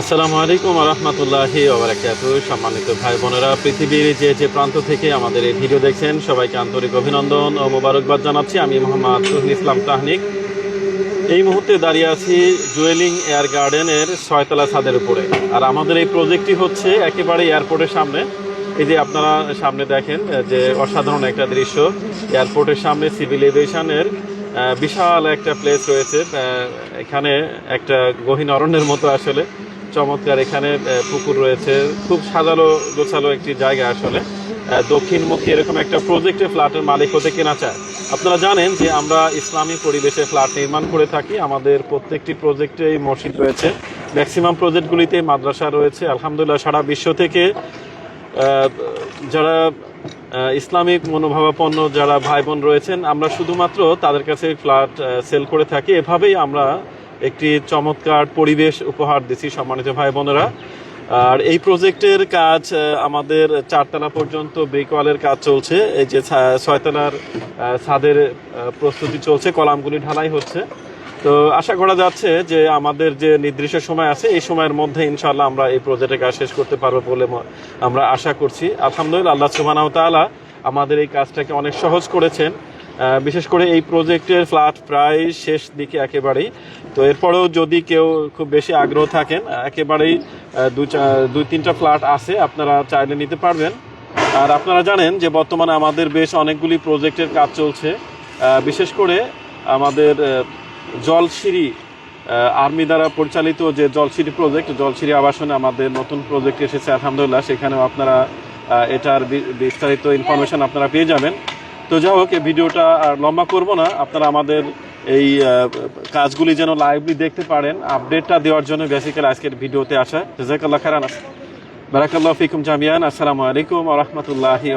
আসসালামু আলাইকুম রহমতুল্লাহি সম্মানিত ভাই বোনেরা, পৃথিবীর যে যে প্রান্ত থেকে আমাদের এই ভিডিও দেখছেন, সবাইকে আন্তরিক অভিনন্দন ও মোবারকবাদ জানাচ্ছি। আমি মোহাম্মদ তুহিন ইসলাম তাহনিক। এই মুহূর্তে দাঁড়িয়ে আছি জুয়েলিং এয়ার গার্ডেনের ছয়তলা ছাদের উপরে। আর আমাদের এই প্রজেক্টটি হচ্ছে একেবারে এয়ারপোর্টের সামনে। এই যে আপনারা সামনে দেখেন যে অসাধারণ একটা দৃশ্য। এয়ারপোর্টের সামনে সিভিল এভিয়েশনের বিশাল একটা প্লেস রয়েছে। এখানে একটা গহীন অরণ্যের মতো আসলে। চমৎকার এখানে পুকুর রয়েছে। খুব সাজালো গোছালো একটি জায়গা আসলে। দক্ষিণমুখী এরকম একটা প্রজেক্টে ফ্ল্যাটের মালিক হতে কেনা চায়। আপনারা জানেন যে আমরা ইসলামী পরিবেশে ফ্ল্যাট নির্মাণ করে থাকি। আমাদের প্রত্যেকটি প্রজেক্টেই মসজিদ রয়েছে। ম্যাক্সিমাম প্রজেক্টগুলিতে মাদ্রাসা রয়েছে। আলহামদুলিল্লাহ সারা বিশ্ব থেকে যারা ইসলামিক মনোভাবাপন্ন যারা ভাই বোন রয়েছেন, আমরা শুধুমাত্র তাদের কাছে ফ্ল্যাট সেল করে থাকি। এভাবেই আমরা একটি চমৎকার পরিবেশ উপহার দিছি সম্মানিত ভাই বোনেরা। আর এই প্রজেক্টের কাজ আমাদের চারতলা পর্যন্ত ব্রিকওয়ালের কাজ চলছে। এই যে ছয়তলার ছাদের প্রস্তুতি চলছে, কলামগুলি ঢালাই হচ্ছে। তো আশা করা যাচ্ছে যে আমাদের যে নির্দিষ্ট সময় আছে, এই সময়ের মধ্যে ইনশাল্লাহ আমরা এই প্রজেক্টের কাজ শেষ করতে পারব বলে আমরা আশা করছি। আলহামদুলিল্লাহ, আল্লাহ তাআলা আমাদের এই কাজটাকে অনেক সহজ করেছেন। বিশেষ করে এই প্রজেক্টের ফ্ল্যাট প্রায় শেষ দিকে একেবারেই। তো এরপরেও যদি কেউ খুব বেশি আগ্রহ থাকেন, একেবারেই দু দুই, তিনটা ফ্ল্যাট আছে, আপনারা চাইলে নিতে পারবেন। আর আপনারা জানেন যে বর্তমানে আমাদের বেশ অনেকগুলি প্রজেক্টের কাজ চলছে। বিশেষ করে আমাদের জলসিঁড়ি আর্মি দ্বারা পরিচালিত যে জলসিঁড়ি প্রজেক্ট, জলসিঁড়ি আবাসনে আমাদের নতুন প্রজেক্ট এসেছে, আলহামদুলিল্লাহ। সেখানেও আপনারা এটার বিস্তারিত ইনফরমেশন আপনারা পেয়ে যাবেন। তো যাই হোক, এই ভিডিওটা আর লম্বা করব না। আপনারা আমাদের এই কাজগুলি যেন লাইভলি দেখতে পারেন আপডেটটা দেওয়ার জন্য বেসিক্যালি আজকের ভিডিওতে আসা। জাজাকাল্লাহ খারান বারাকাল্লাহ ফিকুম জামিয়ান। আসসালামু আলাইকুম ওয়া রাহমাতুল্লাহি